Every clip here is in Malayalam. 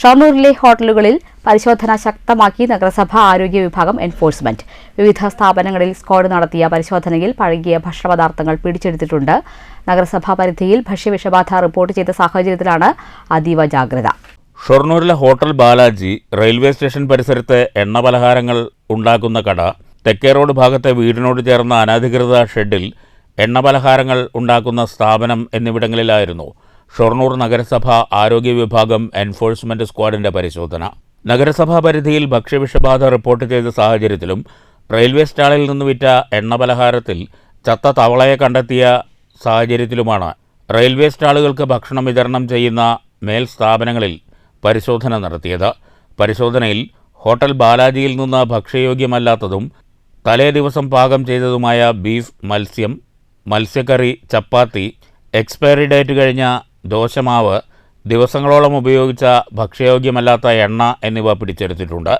ഷൊർണൂരിലെ ഹോട്ടലുകളിൽ പരിശോധന ശക്തമാക്കി നഗരസഭ ആരോഗ്യ വിഭാഗം എൻഫോഴ്സ്മെന്റ്. വിവിധ സ്ഥാപനങ്ങളിൽ സ്ക്വാഡ് നടത്തിയ പരിശോധനയിൽ പഴകിയ ഭക്ഷണപദാർത്ഥങ്ങൾ പിടിച്ചെടുത്തിട്ടുണ്ട്. നഗരസഭാ പരിധിയിൽ ഭക്ഷ്യവിഷബാധ റിപ്പോർട്ട് ചെയ്ത സാഹചര്യത്തിലാണ് അതീവ ജാഗ്രത. ഷൊർണൂരിലെ ഹോട്ടൽ ബാലാജി റെയിൽവേ സ്റ്റേഷൻ പരിസരത്തെ എണ്ണ പലഹാരങ്ങൾ ഉണ്ടാക്കുന്ന കട തെക്കേ റോഡ് ഭാഗത്തെ വീടിനോട് ചേർന്ന അനധികൃത ഷെഡിൽ എണ്ണ പലഹാരങ്ങൾ ഉണ്ടാക്കുന്ന സ്ഥാപനം എന്നിവിടങ്ങളിലായിരുന്നു. ഷൊർണൂർ നഗരസഭ ആരോഗ്യ വിഭാഗം എൻഫോഴ്സ്മെന്റ് സ്ക്വാഡിന്റെ പരിശോധന. നഗരസഭാ പരിധിയിൽ ഭക്ഷ്യവിഷബാധ റിപ്പോർട്ട് ചെയ്ത സാഹചര്യത്തിലും റെയിൽവേ സ്റ്റാളിൽ നിന്ന് വിറ്റ എണ്ണ പലഹാരത്തിൽ ചത്ത തവളയെ കണ്ടെത്തിയ സാഹചര്യത്തിലുമാണ് റെയിൽവേ സ്റ്റാളുകൾക്ക് ഭക്ഷണം വിതരണം ചെയ്യുന്ന മേൽ സ്ഥാപനങ്ങളിൽ പരിശോധന നടത്തിയത്. പരിശോധനയിൽ ഹോട്ടൽ ബാലാജിയിൽ നിന്ന് ഭക്ഷ്യയോഗ്യമല്ലാത്തതും തലേ ദിവസം പാകം ചെയ്തതുമായ ബീഫ് മത്സ്യം മത്സ്യക്കറി ചപ്പാത്തി എക്സ്പയറി ഡേറ്റ് കഴിഞ്ഞ ദോശമാവ് ദിവസങ്ങളോളം ഉപയോഗിച്ച ഭക്ഷ്യയോഗ്യമല്ലാത്ത എണ്ണ എന്നിവ പിടിച്ചെടുത്തിട്ടുണ്ട്.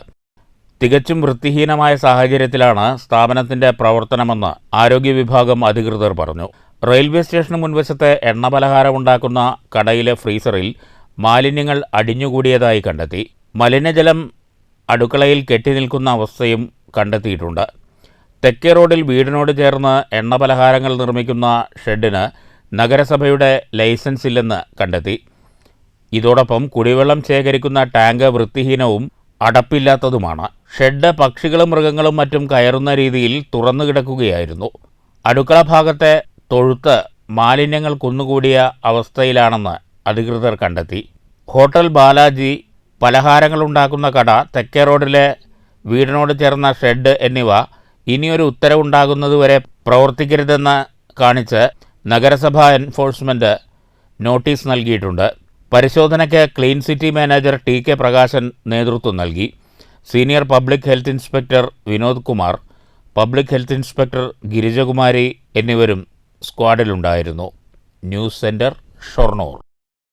തികച്ചും വൃത്തിഹീനമായ സാഹചര്യത്തിലാണ് സ്ഥാപനത്തിന്റെ പ്രവർത്തനമെന്ന് ആരോഗ്യ വിഭാഗം അധികൃതർ പറഞ്ഞു. റെയിൽവേ സ്റ്റേഷന് മുൻവശത്തെ എണ്ണ പലഹാരം ഉണ്ടാക്കുന്ന കടയിലെ ഫ്രീസറിൽ മാലിന്യങ്ങൾ അടിഞ്ഞുകൂടിയതായി കണ്ടെത്തി. മലിനജലം അടുക്കളയിൽ കെട്ടിനിൽക്കുന്ന അവസ്ഥയും കണ്ടെത്തിയിട്ടുണ്ട്. തെക്കേ റോഡിൽ വീടിനോട് ചേർന്ന് എണ്ണ പലഹാരങ്ങൾ നിർമ്മിക്കുന്ന ഷെഡിന് നഗരസഭയുടെ ലൈസൻസ് ഇല്ലെന്ന് കണ്ടെത്തി. ഇതോടൊപ്പം കുടിവെള്ളം ശേഖരിക്കുന്ന ടാങ്ക് വൃത്തിഹീനവും അടപ്പില്ലാത്തതുമാണ്. ഷെഡ് പക്ഷികളും മൃഗങ്ങളും മറ്റും കയറുന്ന രീതിയിൽ തുറന്നു കിടക്കുകയായിരുന്നു. അടുക്കള ഭാഗത്തെ തൊഴുത്ത് മാലിന്യങ്ങൾ കുന്നുകൂടിയ അവസ്ഥയിലാണെന്ന് അധികൃതർ കണ്ടെത്തി. ഹോട്ടൽ ബാലാജി പലഹാരങ്ങൾ ഉണ്ടാക്കുന്ന കട തെക്കേ റോഡിലെ വീടിനോട് ചേർന്ന ഷെഡ് എന്നിവ ഇനിയൊരു ഉത്തരവുണ്ടാകുന്നതുവരെ പ്രവർത്തിക്കരുതെന്ന് കാണിച്ച് നഗരസഭാ എൻഫോഴ്സ്മെന്റ് നോട്ടീസ് നൽകിയിട്ടുണ്ട്. പരിശോധനയ്ക്ക് clean city manager T K Prakashan നേതൃത്വം നൽകി. Senior public health inspector Vinod Kumar public health inspector Girijakumari എന്നിവരും സ്ക്വാഡിലുണ്ടായിരുന്നു. News centre Shoranur.